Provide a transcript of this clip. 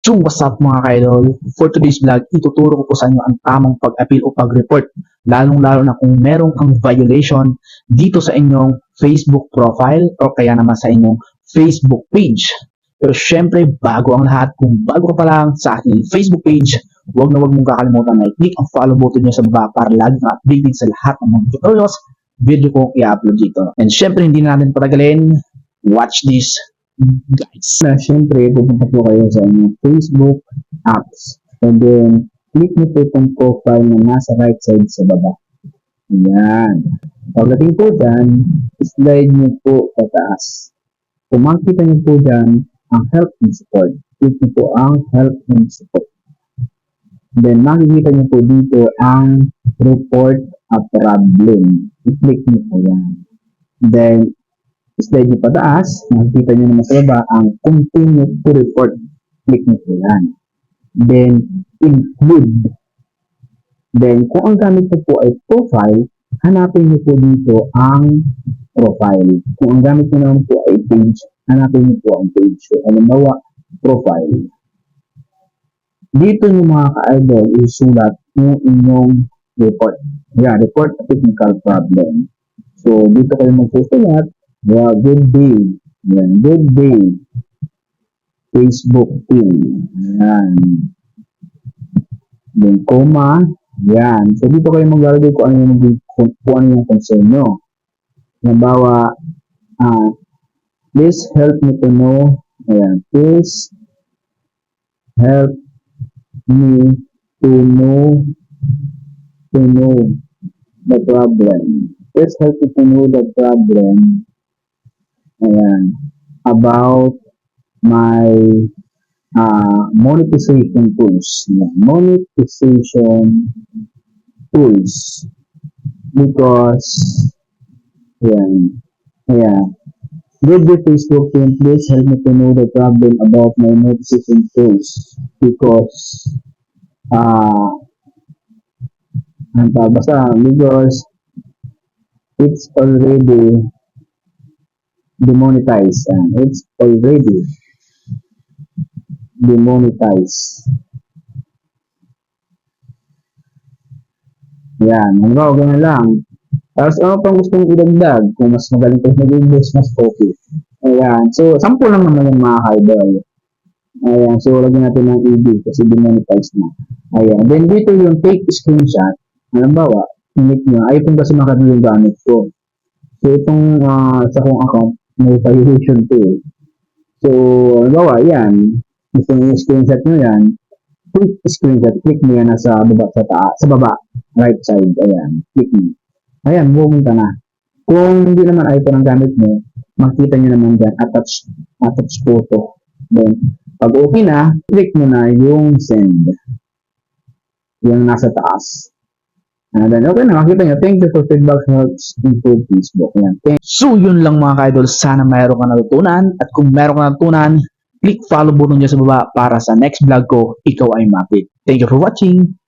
So what's up mga kaidol? For today's vlog, ituturo ko po sa inyo ang tamang pag-appeal o pag-report. Lalong-lalo na kung merong kang violation dito sa inyong Facebook profile o kaya naman sa inyong Facebook page. Pero syempre, bago ang lahat, kung bago ka pa lang sa aking Facebook page, huwag na huwag mong kakalimutan na i-click ang follow button nyo sa baba para lagi kang updated sa lahat ng mga tutorials video kong i-upload dito. And syempre, hindi na natin patagalin. Watch this, guys. na syempre, pupunta po kayo sa inyong Facebook apps. And then, click nyo po itong profile na nasa right side sa baba. Ayan. Pagdating po dyan, slide nyo po pataas. Kung makikita nyo po dyan, ang help and support. Click nyo po ang help and support. Then, makikita nyo po dito ang report a problem. I-click nyo po yan. Then, slide nyo pataas, makikita nyo naman sa baba ang continue to report. Click nyo po yan. Then, include. Then, kung ang gamit nyo po ay profile, hanapin nyo po dito ang profile. Kung ang gamit nyo naman po ay page, hanapin nyo po ang page. So, halimbawa, profile. Dito nyo mga ka-idol, isulat yung inyong report. Yeah, report technical problem. So, dito kayo magsusulat Yeah, good day. Yan, good day. Facebook team. Yan. Then, comma. Yan. So, dito kayo maglalagay kung ano yung, kung, kung ano yung concern nyo. Halimbawa, ah, please help me to know. Ayan. Please help me to know to know the problem. Please help me to know the problem Ayan. About my uh, monetization tools. Ayan. Monetization tools. Because, ayan. Ayan. With the Facebook team, please help me to know the problem about my monetization tools. Because, uh, pa, basta, because it's already demonetized and it's already demonetized. Yan, halimbawa ganyan lang. Tapos ano pang gusto mong idagdag? Kung mas magaling kayo mag-English, mas okay. Ayan, so sample lang naman yung mga idol. Ayan, so lagyan natin ng ED kasi demonetized na. Ayan, then dito yung take screenshot. Halimbawa, click nyo, ay kung kasi makadalo yung gamit ko. So itong ah, sa kong account, may violation to eh. So, halimbawa, yan. Gusto nyo screenshot nyo yan. Click screenshot. Click nyo yan nasa baba, sa taas, sa baba. Right side. Ayan. Click nyo. Ayan, pumunta na. Kung hindi naman iPhone ang gamit mo, makita nyo naman dyan, attach, attach photo. Then, pag okay na, click mo na yung send. Yung nasa taas. And then, okay na, makita nyo. Thank you for feedback helps improve Facebook. Ayan. Thank So yun lang mga kaidol, sana mayroon ka natutunan at kung mayroon ka natutunan, click follow button dyan sa baba para sa next vlog ko, ikaw ay mapit. Thank you for watching!